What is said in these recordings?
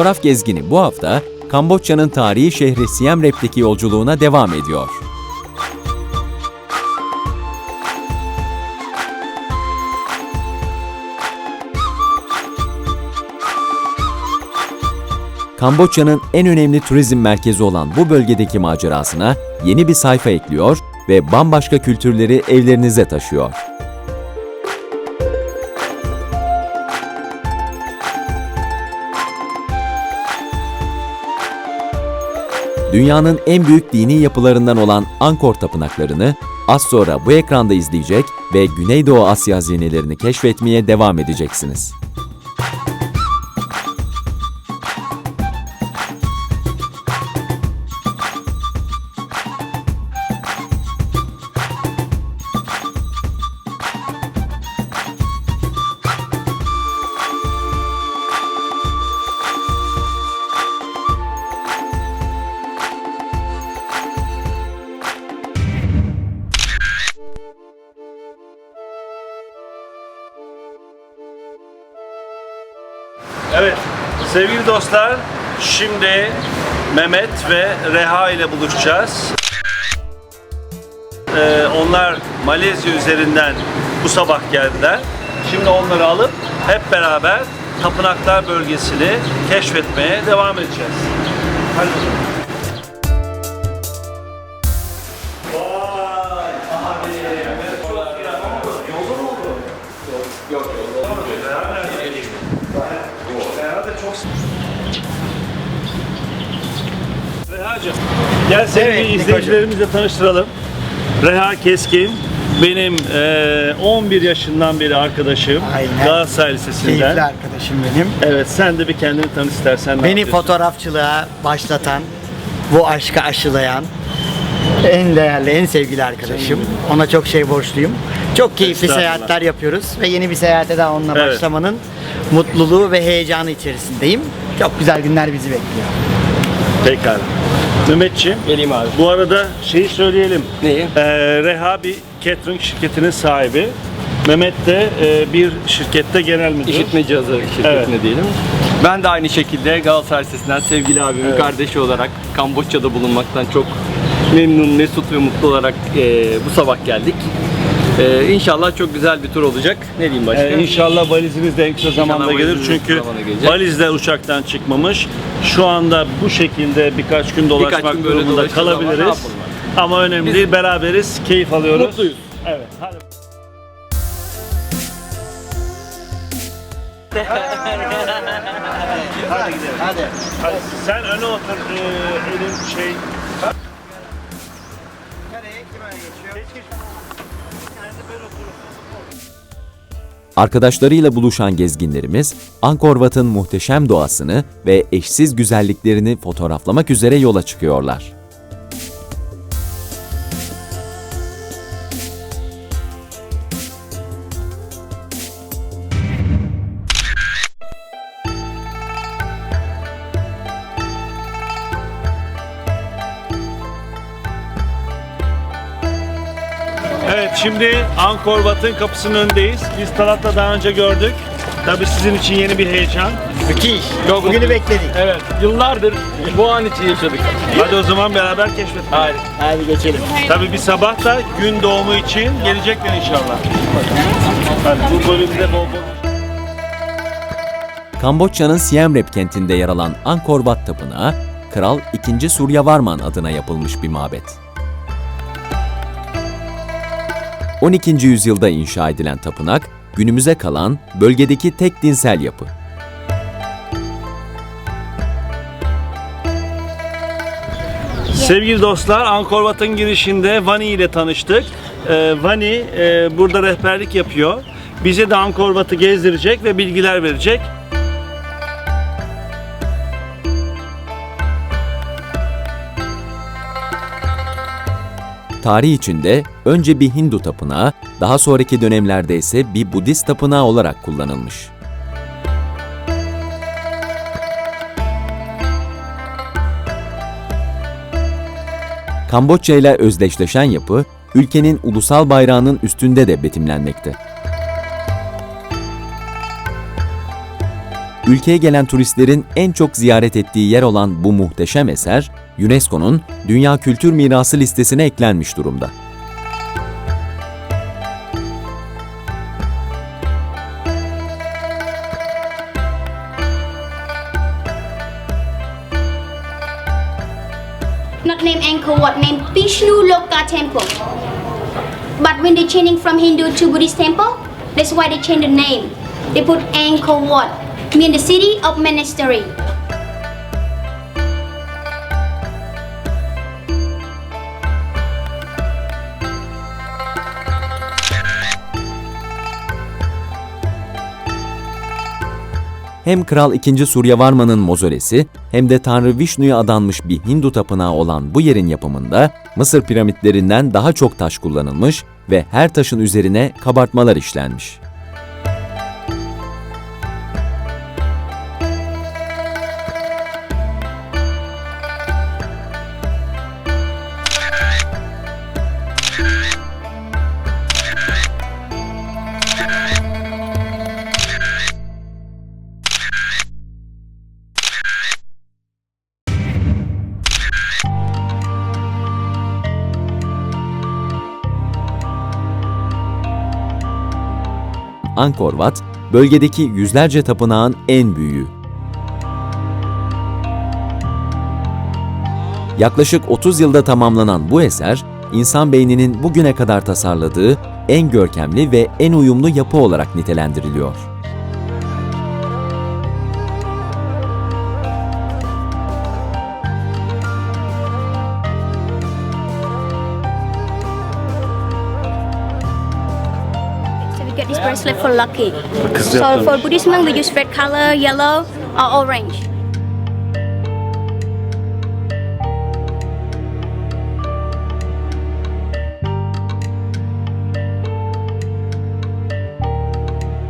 Fotoğraf gezgini bu hafta Kamboçya'nın tarihi şehri Siem Reap'teki yolculuğuna devam ediyor. Kamboçya'nın en önemli turizm merkezi olan bu bölgedeki macerasına yeni bir sayfa ekliyor ve bambaşka kültürleri evlerinize taşıyor. Dünyanın en büyük dini yapılarından olan Angkor tapınaklarını az sonra bu ekranda izleyecek ve Güneydoğu Asya hazinelerini keşfetmeye devam edeceksiniz. Sevgili dostlar, şimdi Mehmet ve Reha ile buluşacağız. Ee, onlar Malezya üzerinden bu sabah geldiler. Şimdi onları alıp hep beraber tapınaklar bölgesini keşfetmeye devam edeceğiz. Hadi gel seni Evet, bir izleyicilerimizle tanıştıralım. Reha Keskin, benim eee, 11 yaşından beri arkadaşım. Aynen. Galatasaray Lisesi'nden. Keyifli arkadaşım benim. Evet, sen de bir kendini tanı istersen. Beni fotoğrafçılığa başlatan, bu aşkı aşılayan en değerli, en sevgili arkadaşım. Ona çok şey borçluyum. Çok keyifli seyahatler yapıyoruz ve yeni bir seyahate daha onunla Evet. başlamanın mutluluğu ve heyecanı içerisindeyim. Çok güzel günler bizi bekliyor. Pekala. Mehmetciğim, Geleyim abi. bu arada şeyi söyleyelim. Neyi? Eee, Reha bir catering şirketinin sahibi. Mehmet de eee, bir şirkette genel müdür. İşitme cihazı şirketine Evet. diyelim. Ben de aynı şekilde Galatasaray Lisesi'nden sevgili abimin kardeşi olarak Kamboçya'da bulunmaktan çok memnun, mesut ve mutlu olarak e, bu sabah geldik. E, inşallah çok güzel bir tur olacak. Ne diyeyim başka? Ee, inşallah valiziniz de en kısa zamanda gelir çünkü zamanda gelecek. valizler uçaktan çıkmamış. Şu anda bu şekilde birkaç gün dolaşmak gün böyle durumunda dolaşırız ama ne kalabiliriz. yapalım Ama önemli Biz- değil, beraberiz, keyif alıyoruz. Mutluyuz. Evet, hadi. hadi gidelim. Hadi. Hadi, sen öne otur, ee, elin şey... Arkadaşlarıyla buluşan gezginlerimiz, Angkor Wat'ın muhteşem doğasını ve eşsiz güzelliklerini fotoğraflamak üzere yola çıkıyorlar. Angkor Wat'ın kapısının önündeyiz. Biz Talat'ta daha önce gördük. Tabii sizin için yeni bir heyecan. Müthiş. Çok Bugünü bekledik. Evet, yıllardır bu an için yaşadık. Hadi o zaman beraber keşfedelim. Hayır. Hadi geçelim. Tabii bir sabah da gün doğumu için gelecekler inşallah. Hadi bu bölümde bol bol... Kamboçya'nın Siem Reap kentinde yer alan Angkor Wat Tapınağı, Kral II. Suryavarman adına yapılmış bir mabet. 12. yüzyılda inşa edilen tapınak, günümüze kalan bölgedeki tek dinsel yapı. Sevgili dostlar, Angkor Wat'ın girişinde Vani ile tanıştık. Ee, Vani e, burada rehberlik yapıyor. Bize de Angkor Wat'ı gezdirecek ve bilgiler verecek. Tarih içinde önce bir Hindu tapınağı, daha sonraki dönemlerde ise bir Budist tapınağı olarak kullanılmış. Kamboçya ile özdeşleşen yapı, ülkenin ulusal bayrağının üstünde de betimlenmekte. ülkeye gelen turistlerin en çok ziyaret ettiği yer olan bu muhteşem eser, UNESCO'nun Dünya Kültür Mirası listesine eklenmiş durumda. not named Angkor Wat, named Vishnu Loka Temple. But when they changing from Hindu to Buddhist temple, that's why they change the name. They put Angkor Wat, mean the city of monastery. Hem Kral II. Suryavarman'ın mozolesi hem de Tanrı Vishnu'ya adanmış bir Hindu tapınağı olan bu yerin yapımında Mısır piramitlerinden daha çok taş kullanılmış ve her taşın üzerine kabartmalar işlenmiş. Angkor Wat, bölgedeki yüzlerce tapınağın en büyüğü. Yaklaşık 30 yılda tamamlanan bu eser, insan beyninin bugüne kadar tasarladığı en görkemli ve en uyumlu yapı olarak nitelendiriliyor. Bracelet for lucky. So for Buddhist monk, we use red color, yellow, or orange.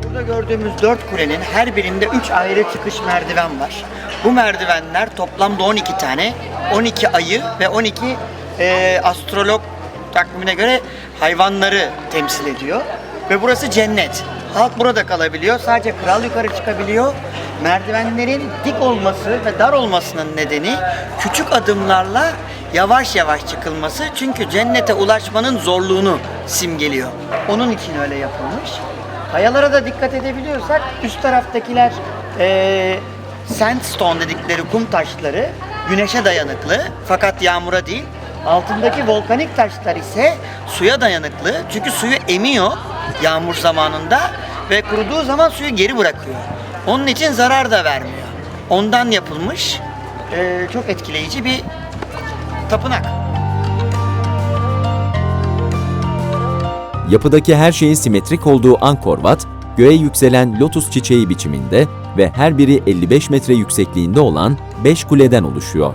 Burada gördüğümüz dört kulenin her birinde üç ayrı çıkış merdiven var. Bu merdivenler toplamda 12 tane, 12 ayı ve 12 eee, astrolog takvimine göre hayvanları temsil ediyor. Ve burası cennet. Halk burada kalabiliyor. Sadece kral yukarı çıkabiliyor. Merdivenlerin dik olması ve dar olmasının nedeni küçük adımlarla yavaş yavaş çıkılması. Çünkü cennete ulaşmanın zorluğunu simgeliyor. Onun için öyle yapılmış. Kayalara da dikkat edebiliyorsak üst taraftakiler eee sandstone dedikleri kum taşları güneşe dayanıklı fakat yağmura değil. Altındaki volkanik taşlar ise suya dayanıklı çünkü suyu emiyor yağmur zamanında ve kuruduğu zaman suyu geri bırakıyor. Onun için zarar da vermiyor. Ondan yapılmış eee, çok etkileyici bir tapınak. Yapıdaki her şeyin simetrik olduğu Angkor Wat, göğe yükselen lotus çiçeği biçiminde ve her biri 55 metre yüksekliğinde olan 5 kuleden oluşuyor.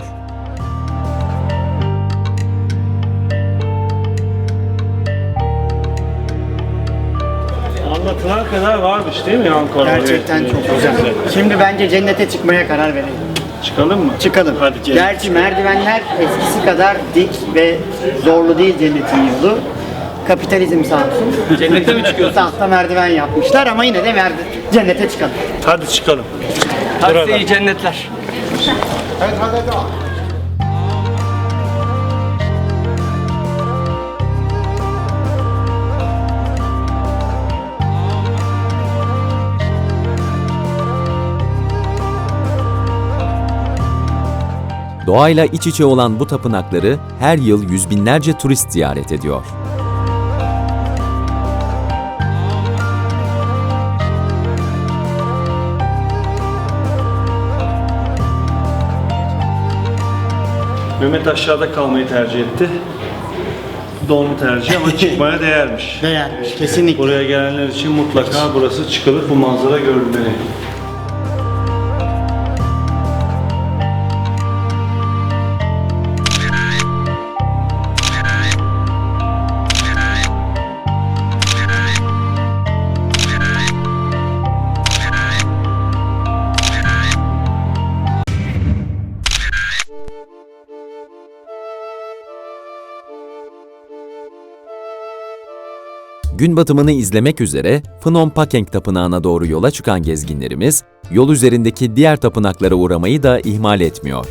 Anlatılan kadar varmış değil mi Ankara'da? Gerçekten çok güzel. Şimdi bence cennete çıkmaya karar verelim. Çıkalım mı? Çıkalım. Hadi gelin. Gerçi merdivenler eskisi kadar dik ve zorlu değil cennetin yolu. Kapitalizm sağ olsun. Cennete mi çıkıyorsun? Tahta merdiven yapmışlar ama yine de merdi- cennete çıkalım. Hadi çıkalım. Hadi iyi cennetler. Doğayla iç içe olan bu tapınakları her yıl yüz binlerce turist ziyaret ediyor. Mehmet aşağıda kalmayı tercih etti. Doğru tercih ama çıkmaya değermiş. Değermiş kesinlikle. Buraya gelenler için mutlaka burası çıkılır, bu manzara görülmeli. Gün batımını izlemek üzere Phnom Penh Tapınağı'na doğru yola çıkan gezginlerimiz, yol üzerindeki diğer tapınaklara uğramayı da ihmal etmiyor.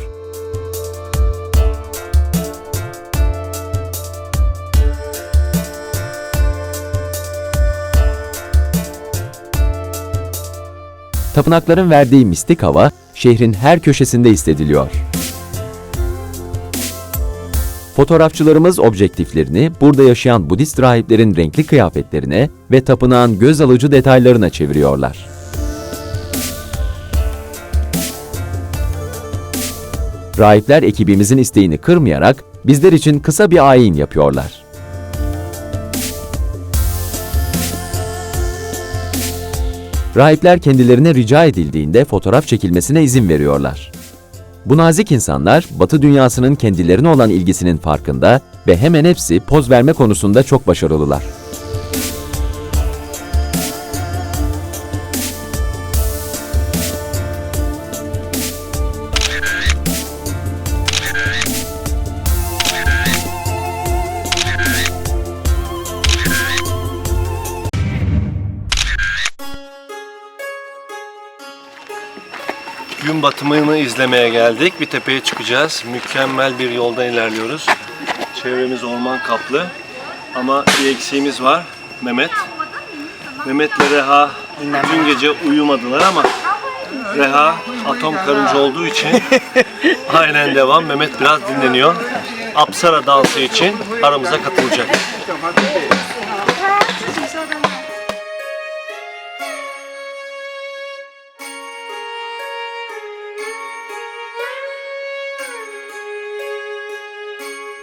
Tapınakların verdiği mistik hava şehrin her köşesinde hissediliyor. Fotoğrafçılarımız objektiflerini burada yaşayan Budist rahiplerin renkli kıyafetlerine ve tapınağın göz alıcı detaylarına çeviriyorlar. Rahipler ekibimizin isteğini kırmayarak bizler için kısa bir ayin yapıyorlar. Rahipler kendilerine rica edildiğinde fotoğraf çekilmesine izin veriyorlar. Bu nazik insanlar Batı dünyasının kendilerine olan ilgisinin farkında ve hemen hepsi poz verme konusunda çok başarılılar. Gün batımını izlemeye geldik. Bir tepeye çıkacağız. Mükemmel bir yoldan ilerliyoruz. Çevremiz orman kaplı. Ama bir eksiğimiz var. Mehmet. Mehmet'le Reha dün gece uyumadılar ama Reha atom karınca olduğu için aynen devam. Mehmet biraz dinleniyor. Apsara dansı için aramıza katılacak.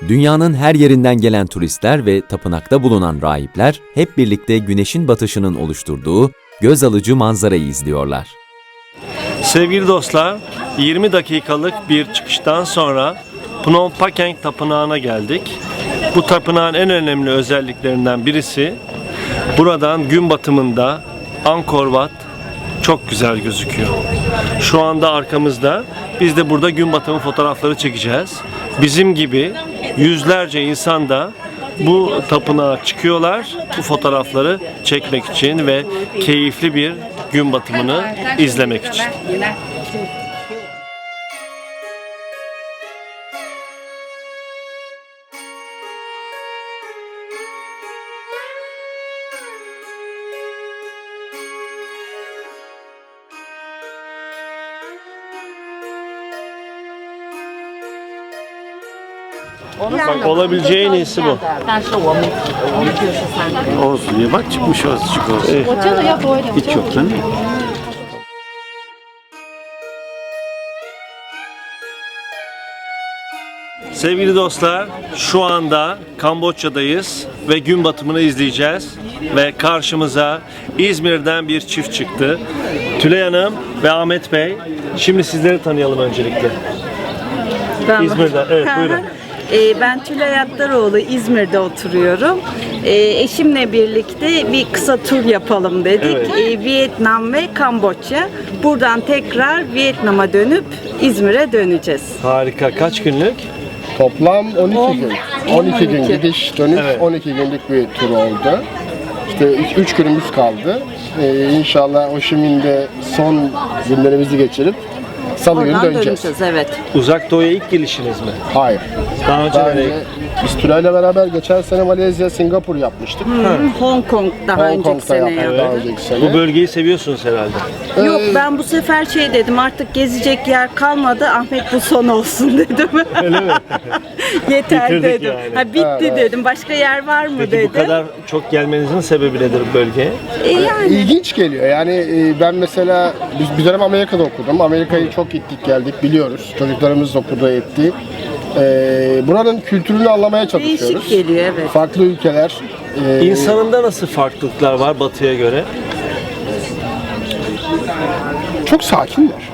Dünyanın her yerinden gelen turistler ve tapınakta bulunan rahipler hep birlikte güneşin batışının oluşturduğu göz alıcı manzarayı izliyorlar. Sevgili dostlar, 20 dakikalık bir çıkıştan sonra Phnom Penh Tapınağı'na geldik. Bu tapınağın en önemli özelliklerinden birisi buradan gün batımında Angkor Wat çok güzel gözüküyor. Şu anda arkamızda biz de burada gün batımı fotoğrafları çekeceğiz. Bizim gibi yüzlerce insan da bu tapınağa çıkıyorlar bu fotoğrafları çekmek için ve keyifli bir gün batımını izlemek için. Bak olabileceği en iyisi bu. 但是我们我们就是三个人。 Olsun diye bak çıkmış azıcık olsun. 我真的要多一点。 Hiç yok lan. Sevgili dostlar, şu anda Kamboçya'dayız ve gün batımını izleyeceğiz. Ve karşımıza İzmir'den bir çift çıktı. Tülay Hanım ve Ahmet Bey. Şimdi sizleri tanıyalım öncelikle. Ben, İzmir'den, evet buyurun. Ee, ben Tülay Attaroğlu, İzmir'de oturuyorum. Ee, eşimle birlikte bir kısa tur yapalım dedik. Evet. Ee, Vietnam ve Kamboçya. Buradan tekrar Vietnam'a dönüp İzmir'e döneceğiz. Harika. Kaç günlük? Toplam 12 gün. 12 gün 12. gidiş dönüş Evet. 12 günlük bir tur oldu. İşte 3 günümüz kaldı. Ee, inşallah Ho Chi Minh'de son günlerimizi geçirip Salı günü Oradan döneceğiz. döneceğiz, evet. Uzak Doğu'ya ilk gelişiniz mi? Hayır. Daha önce Daha nereye önce biz Tülay'la beraber geçen sene Malezya, Singapur yapmıştık. Hong Kong daha Hong önceki Kong'da sene yaptık yaptık. daha önceki sene. Bu bölgeyi seviyorsunuz herhalde. Yok ben bu sefer şey dedim artık gezecek yer kalmadı Ahmet bu son olsun dedim. Öyle mi? Yeter Bitirdik dedim. yani. Ha, bitti Evet. dedim. Başka yer var mı Peki dedim. bu kadar çok gelmenizin sebebi nedir bölgeye? E, yani İlginç geliyor. Yani e, ben mesela biz bir dönem Amerika'da okudum. Amerika'yı çok gittik geldik biliyoruz. Çocuklarımız okudu etti. E, buranın kültürünü anlamaya çalışıyoruz. değişik geliyor evet. Farklı ülkeler. e, İnsanında nasıl farklılıklar var batıya göre? çok sakinler.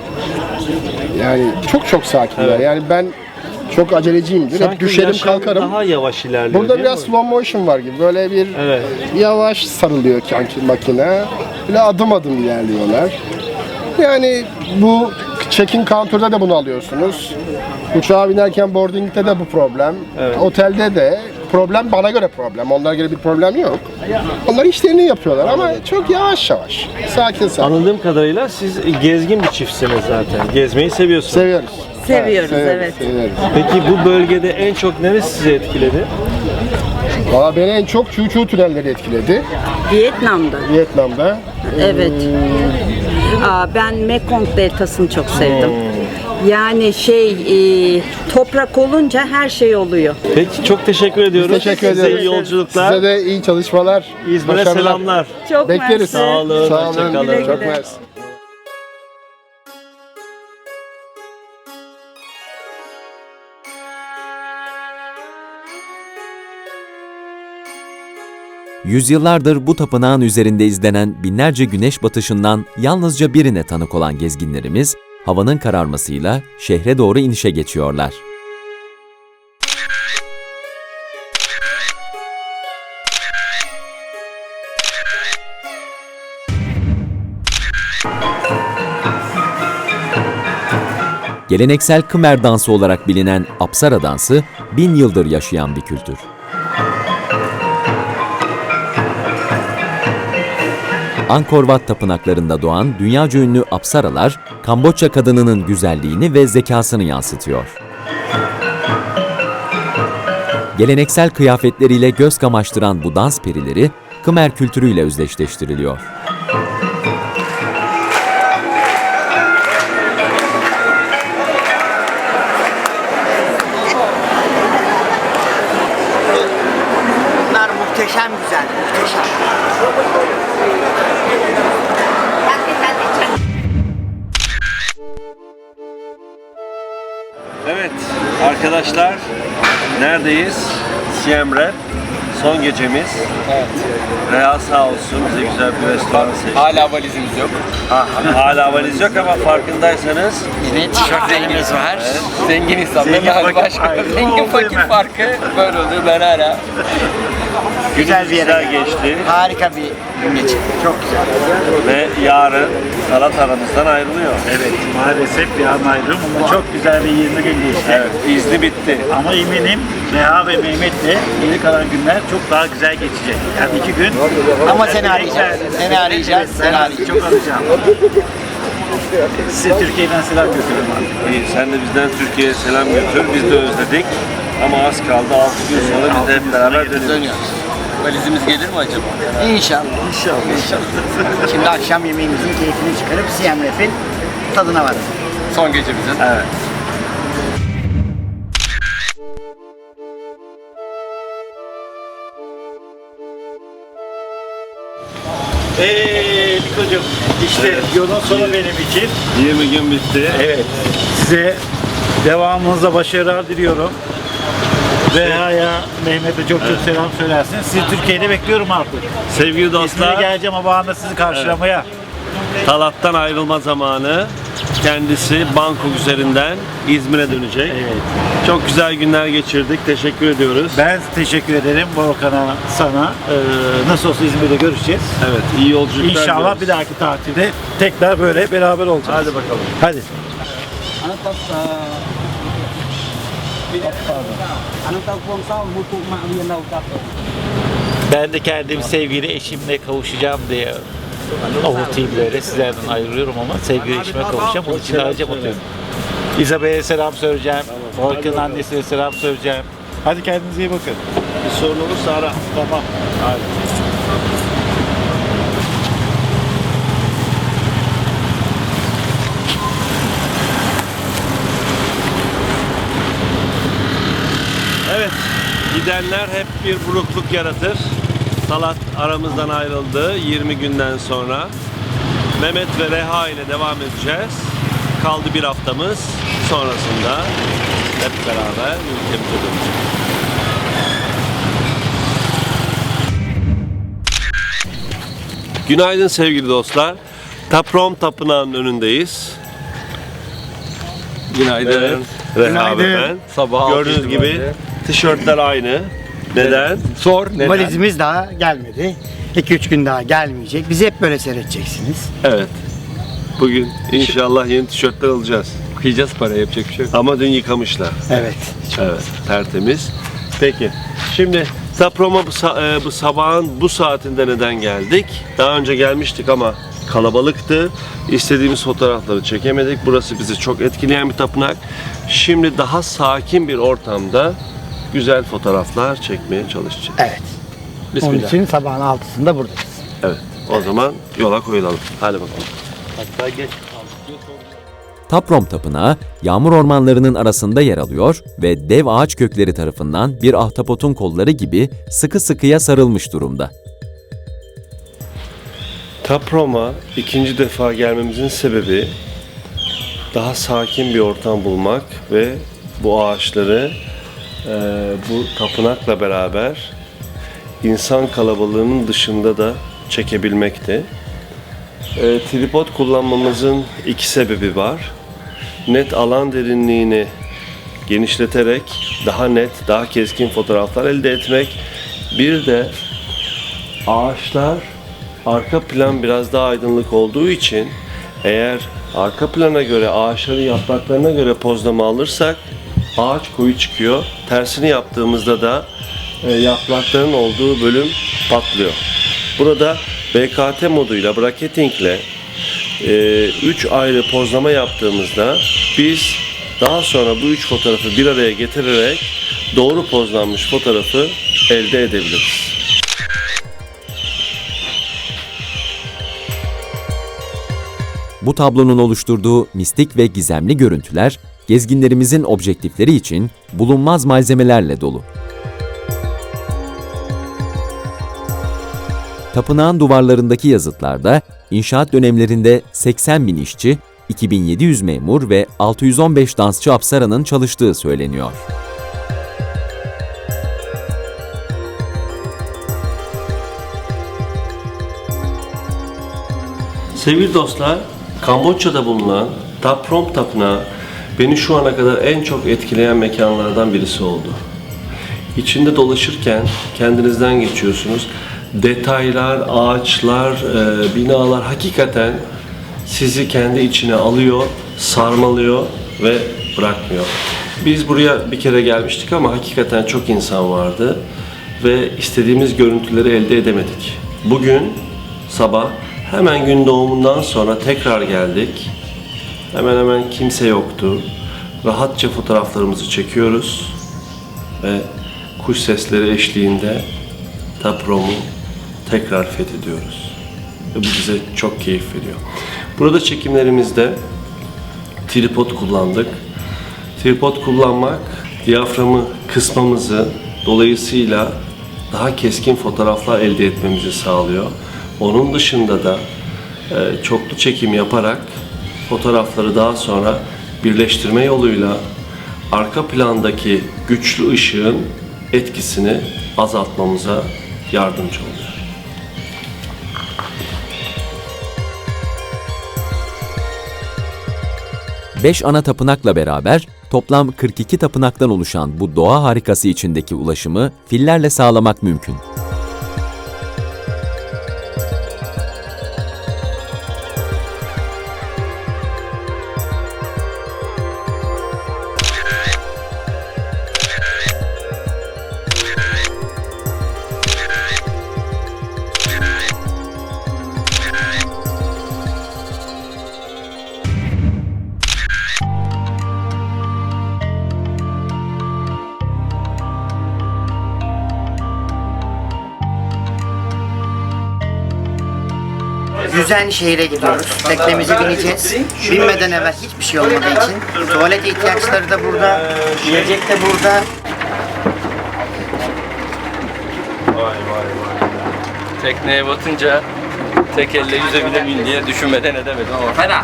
Yani çok çok sakinler. Evet. Yani ben çok aceleciyimdir. Hep düşerim kalkarım. daha yavaş ilerliyor Burada değil biraz mi? slow motion var gibi. Böyle bir Evet. yavaş sarılıyor kanki makine. Böyle adım adım ilerliyorlar. Yani bu check-in counter'da da bunu alıyorsunuz. Uçağa binerken boarding'de de bu problem. Evet. Otelde de problem bana göre problem. Onlara göre bir problem yok. Onlar işlerini yapıyorlar ama çok yavaş yavaş. Sakin sakin. Anladığım kadarıyla siz gezgin bir çiftsiniz zaten. Gezmeyi seviyorsunuz. Seviyoruz. Seviyoruz, evet. severiz. Peki bu bölgede en çok neresi sizi etkiledi? Valla beni en çok Chu Chu tünelleri etkiledi. Vietnam'da. Vietnam'da. Evet. Aa, ben Mekong Deltası'nı çok sevdim. Yani şey e, toprak olunca her şey oluyor. Peki çok teşekkür ediyoruz. Teşekkür Size iyi yolculuklar. Size de iyi çalışmalar. İzmir'e başarılar. selamlar. Çok Bekleriz. mersi. Sağ olun. Sağ olun. kalın. Çok güle. mersi. Yüzyıllardır bu tapınağın üzerinde izlenen binlerce güneş batışından yalnızca birine tanık olan gezginlerimiz, havanın kararmasıyla şehre doğru inişe geçiyorlar. Geleneksel Khmer dansı olarak bilinen Apsara dansı, bin yıldır yaşayan bir kültür. Angkor Wat tapınaklarında doğan dünyaca ünlü apsaralar, Kamboçya kadınının güzelliğini ve zekasını yansıtıyor. Geleneksel kıyafetleriyle göz kamaştıran bu dans perileri, Khmer kültürüyle özdeşleştiriliyor. Bunlar muhteşem güzel, muhteşem. Evet arkadaşlar neredeyiz? Siem Reap. Son gecemiz. Evet. Reha sağ olsun bize güzel bir restoran seçti. Hala valizimiz yok. Ha, hala valiz yok ama farkındaysanız Yine tişörtlerimiz var. Zengin insanların Zengin fakir- başka. Aynen. Zengin fakir farkı böyle oluyor. Ben hala Güzel bir yere güzel geçti Harika bir gün geçirdik. Çok güzel. ve yarın Salat aramızdan ayrılıyor. Evet, maalesef bir an ayrım ama çok güzel bir 20 gün geçti. Evet, izni bitti. Ama eminim Reha ve Mehmet de geri kalan günler çok daha güzel geçecek. Yani iki gün. Ama seni arayacağız. Seni arayacağız, seni arayacağız. Çok arayacağım. Size Türkiye'den selam götürün artık. İyi, sen de bizden Türkiye'ye selam götür. Biz de özledik. Ama az kaldı. 6 gün sonra biz de hep beraber dönüyoruz. Valizimiz gelir mi acaba? İnşallah. İnşallah. Şimdi akşam yemeğimizin keyfini çıkarıp Siem Reap'in tadına varız. Son gecemizin. Evet. Eee Nikocuğum, işte yolun sonu benim için. 20 gün bitti. Evet, size devamınıza başarılar diliyorum. Reha'ya, Mehmet'e çok çok selam söylersin. Sizi Türkiye'de bekliyorum artık. Sevgili İzmir'e dostlar, geleceğim ama anda sizi karşılamaya. Talat'tan ayrılma zamanı. Kendisi Bangkok üzerinden İzmir'e dönecek. Evet. Çok güzel günler geçirdik. Teşekkür ediyoruz. Ben teşekkür ederim Volkan'a, sana. Ee, nasıl olsa İzmir'de görüşeceğiz. Evet, iyi yolculuklar İnşallah diliyoruz. bir dahaki tatilde tekrar böyle beraber olacağız. Hadi bakalım. Hadi. Ben de kendimi sevgili eşimle kavuşacağım diye avutayım böyle sizlerden ayrılıyorum ama sevgili eşime kavuşacağım. Onun için ayrıca mutluyum. İzabel'e selam söyleyeceğim. Volkan'ın annesine selam söyleyeceğim. Hadi kendinize iyi bakın. Bir sorun olursa ara. Tamam. Hadi. Evet, gidenler hep bir burukluk yaratır. Salat aramızdan ayrıldı 20 günden sonra. Mehmet ve Reha ile devam edeceğiz. Kaldı bir haftamız. Sonrasında hep beraber ülkemize döneceğiz. Günaydın sevgili dostlar. Taprom Tapınağı'nın önündeyiz. Günaydın. Reha ve ben. Sabah Gördüğünüz gibi itibariyle. Tişörtler aynı. Neden? Sor neden? Valizimiz daha gelmedi. 2-3 gün daha gelmeyecek. Bizi hep böyle seyredeceksiniz. Evet. Bugün inşallah yeni tişörtler alacağız. Kıyacağız para yapacak bir şey yok. Ama dün yıkamışlar. Evet. Evet, tertemiz. Peki. Şimdi Taprom'a bu, sa- e, bu sabahın bu saatinde neden geldik? Daha önce gelmiştik ama kalabalıktı. İstediğimiz fotoğrafları çekemedik. Burası bizi çok etkileyen bir tapınak. Şimdi daha sakin bir ortamda güzel fotoğraflar çekmeye çalışacağız. Evet. Onun Bismillah. için sabahın altısında buradayız. Evet. O zaman yola koyulalım. Hadi bakalım. Hatta geç. Taprom Tapınağı, yağmur ormanlarının arasında yer alıyor ve dev ağaç kökleri tarafından bir ahtapotun kolları gibi sıkı sıkıya sarılmış durumda. Taprom'a ikinci defa gelmemizin sebebi daha sakin bir ortam bulmak ve bu ağaçları bu tapınakla beraber insan kalabalığının dışında da çekebilmekti. E, tripod kullanmamızın iki sebebi var. Net alan derinliğini genişleterek daha net, daha keskin fotoğraflar elde etmek. Bir de ağaçlar arka plan biraz daha aydınlık olduğu için eğer arka plana göre ağaçların yapraklarına göre pozlama alırsak ağaç koyu çıkıyor. Tersini yaptığımızda da e, yaprakların olduğu bölüm patlıyor. Burada BKT moduyla, bracketingle 3 ayrı pozlama yaptığımızda biz daha sonra bu üç fotoğrafı bir araya getirerek doğru pozlanmış fotoğrafı elde edebiliriz. Bu tablonun oluşturduğu mistik ve gizemli görüntüler, gezginlerimizin objektifleri için bulunmaz malzemelerle dolu. Tapınağın duvarlarındaki yazıtlarda inşaat dönemlerinde 80 bin işçi, 2700 memur ve 615 dansçı apsaranın çalıştığı söyleniyor. Sevgili dostlar, Kamboçya'da bulunan Taprom Tapınağı beni şu ana kadar en çok etkileyen mekanlardan birisi oldu. İçinde dolaşırken kendinizden geçiyorsunuz. Detaylar, ağaçlar, e, binalar hakikaten sizi kendi içine alıyor, sarmalıyor ve bırakmıyor. Biz buraya bir kere gelmiştik ama hakikaten çok insan vardı ve istediğimiz görüntüleri elde edemedik. Bugün sabah hemen gün doğumundan sonra tekrar geldik. Hemen hemen kimse yoktu. Rahatça fotoğraflarımızı çekiyoruz ve kuş sesleri eşliğinde Taprom'u tekrar fethediyoruz. Ve bu bize çok keyif veriyor. Burada çekimlerimizde tripod kullandık. Tripod kullanmak diyaframı kısmamızı dolayısıyla daha keskin fotoğraflar elde etmemizi sağlıyor. Onun dışında da e, çoklu çekim yaparak fotoğrafları daha sonra birleştirme yoluyla arka plandaki güçlü ışığın etkisini azaltmamıza yardımcı oluyor. Beş ana tapınakla beraber toplam 42 tapınaktan oluşan bu doğa harikası içindeki ulaşımı fillerle sağlamak mümkün. Yüzen şehire gidiyoruz. Teknemize bineceğiz. Binmeden evvel hiçbir şey olmadığı için. Tuvalet ihtiyaçları da burada. Yiyecek de burada. Tekneye batınca tek elle yüzebilir miyim diye düşünmeden edemedim ama. À?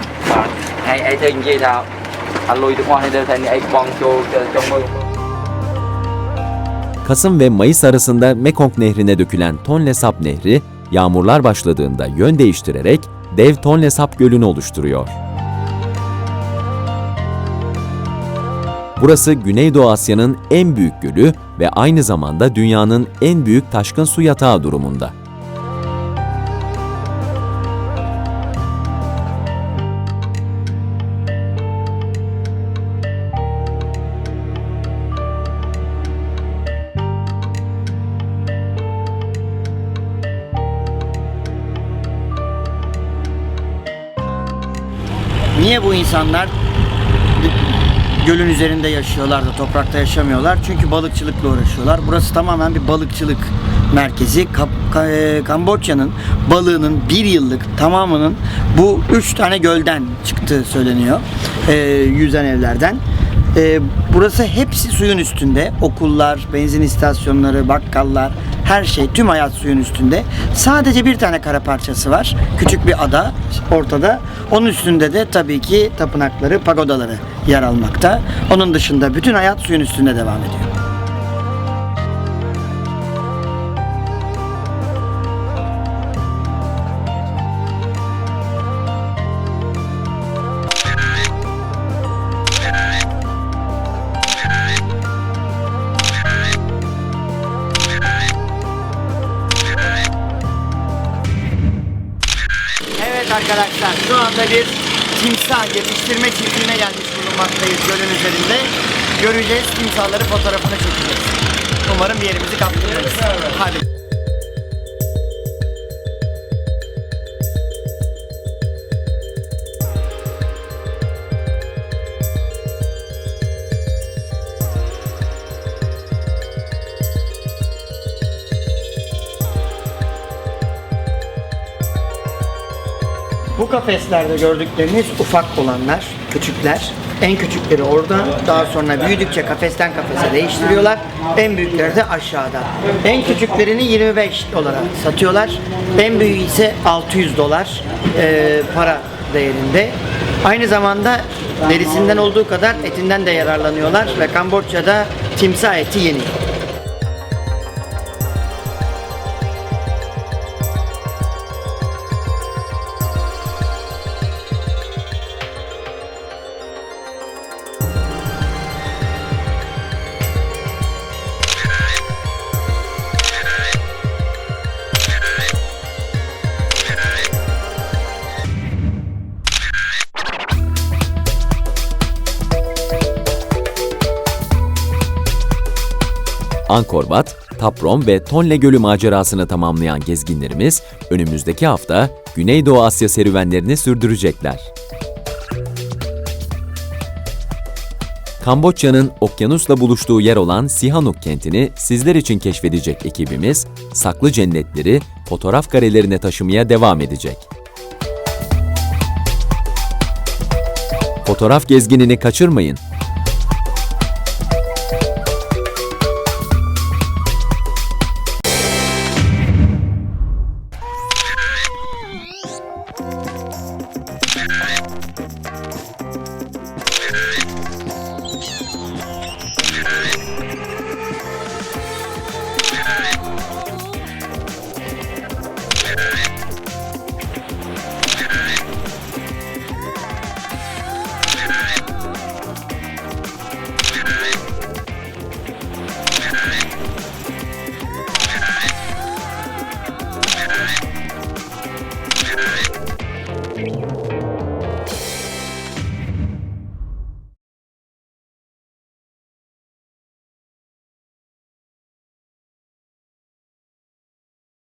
Hay ai thấy vậy nào? Anh lui được ngon hay ai bong cho trong. Kasım ve Mayıs arasında Mekong Nehri'ne dökülen Tonle Sap Nehri, yağmurlar başladığında yön değiştirerek dev Tonle Sap Gölü'nü oluşturuyor. Burası Güneydoğu Asya'nın en büyük gölü ve aynı zamanda dünyanın en büyük taşkın su yatağı durumunda. Niye bu insanlar gölün üzerinde yaşıyorlar da toprakta yaşamıyorlar? Çünkü balıkçılıkla uğraşıyorlar. Burası tamamen bir balıkçılık merkezi. Kap- Ka- e, Kamboçya'nın balığının bir yıllık tamamının bu üç tane gölden çıktığı söyleniyor. E, yüzen evlerden. E, burası hepsi suyun üstünde. Okullar, benzin istasyonları, bakkallar, her şey tüm hayat suyun üstünde. Sadece bir tane kara parçası var. Küçük bir ada ortada. Onun üstünde de tabii ki tapınakları, pagodaları yer almakta. Onun dışında bütün hayat suyun üstünde devam ediyor. Arkadaşlar şu anda bir timsah yetiştirme çiftliğine gelmiş bulunmaktayız gölün üzerinde. Göreceğiz timsahları fotoğrafını çekeceğiz. Umarım bir yerimizi kaptırırız. Hadi. Bu kafeslerde gördükleriniz ufak olanlar, küçükler. En küçükleri orada. Daha sonra büyüdükçe kafesten kafese değiştiriyorlar. En büyükleri de aşağıda. En küçüklerini 25 dolara satıyorlar. En büyüğü ise 600 dolar eee, para değerinde. Aynı zamanda derisinden olduğu kadar etinden de yararlanıyorlar ve Kamboçya'da timsah eti yeniyor. Angkor Wat, Taprom ve Tonle Gölü macerasını tamamlayan gezginlerimiz önümüzdeki hafta Güneydoğu Asya serüvenlerini sürdürecekler. Kamboçya'nın okyanusla buluştuğu yer olan Sihanouk kentini sizler için keşfedecek ekibimiz, saklı cennetleri fotoğraf karelerine taşımaya devam edecek. Fotoğraf gezginini kaçırmayın.